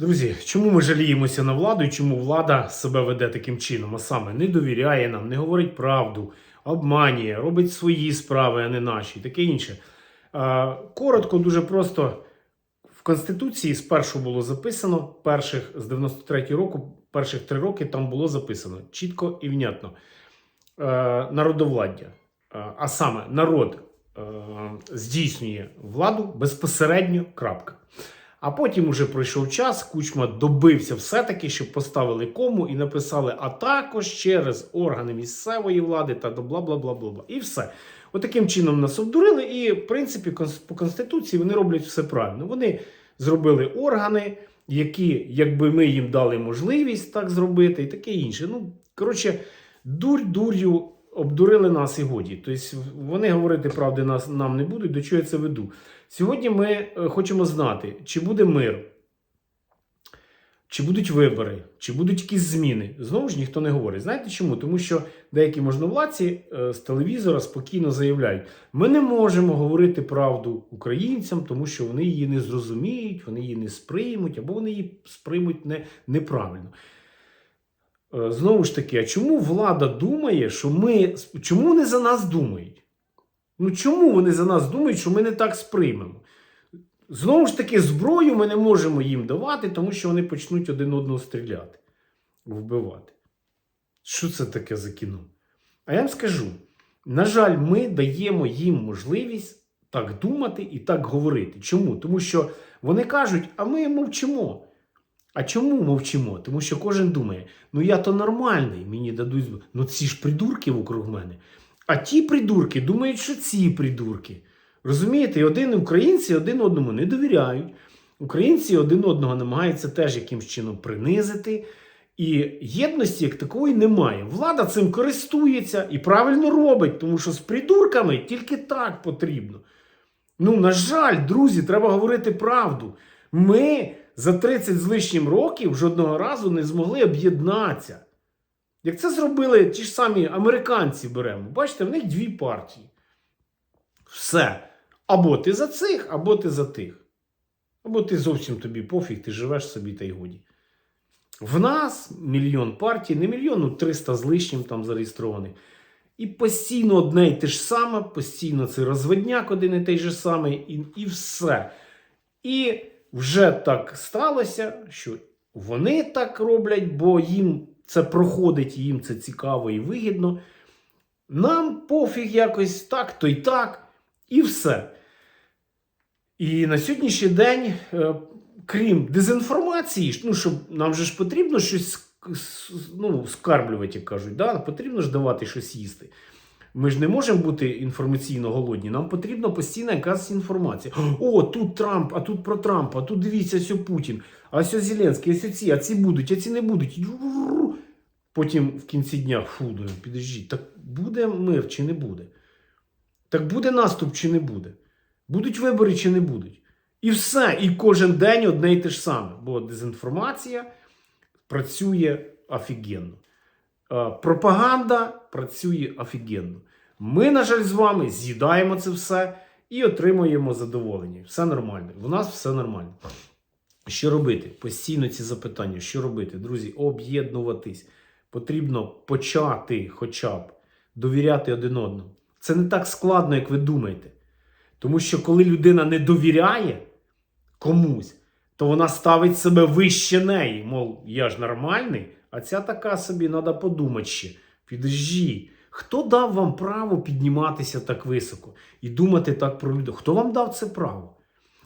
Друзі, чому ми жаліємося на владу і чому влада себе веде таким чином? А саме не довіряє нам, не говорить правду, обманює, робить свої справи, а не наші, таке інше. Коротко, дуже просто. В Конституції спершу було записано, перших з 93 року, перших три роки там було записано чітко і внятно. Е, народовладдя. Е, а саме народ е, здійснює владу безпосередньо. крапка. А потім уже пройшов час, Кучма добився все-таки, щоб поставили кому і написали, а також через органи місцевої влади та до бла бла бла бла бла. І все. Отаким чином нас обдурили, і в принципі по конституції вони роблять все правильно. Вони зробили органи, які, якби ми їм дали можливість так зробити, і таке інше. Ну, коротше, дурь дур'ю обдурили нас і годі. Тобто вони говорити правди нас, нам не будуть, до чого я це веду. Сьогодні ми е, хочемо знати, чи буде мир, чи будуть вибори, чи будуть якісь зміни. Знову ж ніхто не говорить. Знаєте чому? Тому що деякі можновладці е, з телевізора спокійно заявляють: ми не можемо говорити правду українцям, тому що вони її не зрозуміють, вони її не сприймуть, або вони її сприймуть не, неправильно. Е, Знову ж таки, а чому влада думає, що ми. Чому вони за нас думають? Ну чому вони за нас думають, що ми не так сприймемо? Знову ж таки, зброю ми не можемо їм давати, тому що вони почнуть один одного стріляти, вбивати. Що це таке за кіно? А я вам скажу: на жаль, ми даємо їм можливість так думати і так говорити. Чому? Тому що вони кажуть, а ми мовчимо. А чому мовчимо? Тому що кожен думає, ну я то нормальний, мені дадуть. Ну ці ж придурки вокруг мене. А ті придурки думають, що ці придурки. Розумієте, і один українці один одному не довіряють. Українці один одного намагаються теж якимсь чином принизити. І єдності як такої немає. Влада цим користується і правильно робить, тому що з придурками тільки так потрібно. Ну, на жаль, друзі, треба говорити правду. Ми за 30 з лишнім років жодного разу не змогли об'єднатися. Як це зробили ті ж самі американці беремо. Бачите, в них дві партії. Все. Або ти за цих, або ти за тих. Або ти зовсім тобі пофіг, ти живеш собі та й годі. В нас мільйон партій, не мільйон, ну 300 з лишнім там зареєстрованих. І постійно одне й те ж саме, постійно цей розводняк один і той же самий, і, і все. І вже так сталося, що вони так роблять, бо їм це проходить, їм це цікаво і вигідно. Нам пофіг якось так, то й так, і все. І на сьогоднішній день, е, крім дезінформації, ну, щоб нам же ж потрібно щось ну, скарблювати, як кажуть, да? потрібно ж давати щось їсти. Ми ж не можемо бути інформаційно голодні. Нам потрібна постійна якась інформація. О, тут Трамп, а тут про Трампа, а тут дивіться, ось Путін, а ось Зеленський, ось ці, а ці будуть, а ці не будуть. Потім в кінці дня, фу, підождіть, так буде мир чи не буде? Так буде наступ чи не буде? Будуть вибори чи не будуть? І все. І кожен день одне й те ж саме. Бо дезінформація працює офігенно. Е, Пропаганда працює офігенно. Ми, на жаль, з вами з'їдаємо це все і отримуємо задоволення. Все нормально. В нас все нормально. Що робити? Постійно ці запитання. Що робити? Друзі, об'єднуватись. Потрібно почати хоча б довіряти один одному. Це не так складно, як ви думаєте. Тому що коли людина не довіряє комусь, то вона ставить себе вище неї. Мов, я ж нормальний, а ця така собі треба подумати ще. Підожди, хто дав вам право підніматися так високо і думати так про людей? Хто вам дав це право?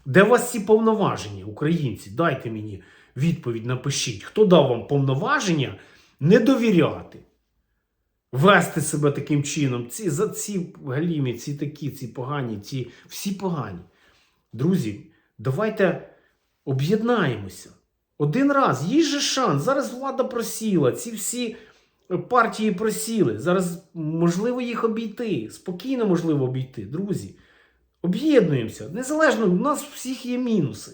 Де у вас ці повноваження, українці? Дайте мені відповідь, напишіть. Хто дав вам повноваження не довіряти? Вести себе таким чином. Ці, за ці галімі, ці такі, ці погані, ці всі погані. Друзі, давайте об'єднаємося. Один раз, є же шанс. Зараз влада просіла, ці всі партії просіли. Зараз можливо їх обійти. Спокійно можливо обійти. Друзі, об'єднуємося. Незалежно, у нас у всіх є мінуси.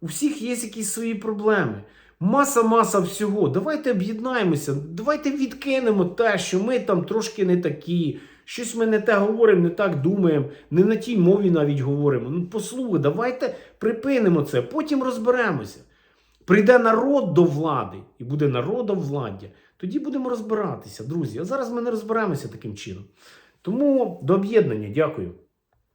У всіх є якісь свої проблеми. Маса-маса всього. Давайте об'єднаємося, давайте відкинемо те, що ми там трошки не такі, щось ми не те говоримо, не так думаємо, не на тій мові навіть говоримо. Ну, послухай, давайте припинимо це, потім розберемося. Прийде народ до влади і буде народом владдя, тоді будемо розбиратися, друзі. А зараз ми не розберемося таким чином. Тому до об'єднання, дякую.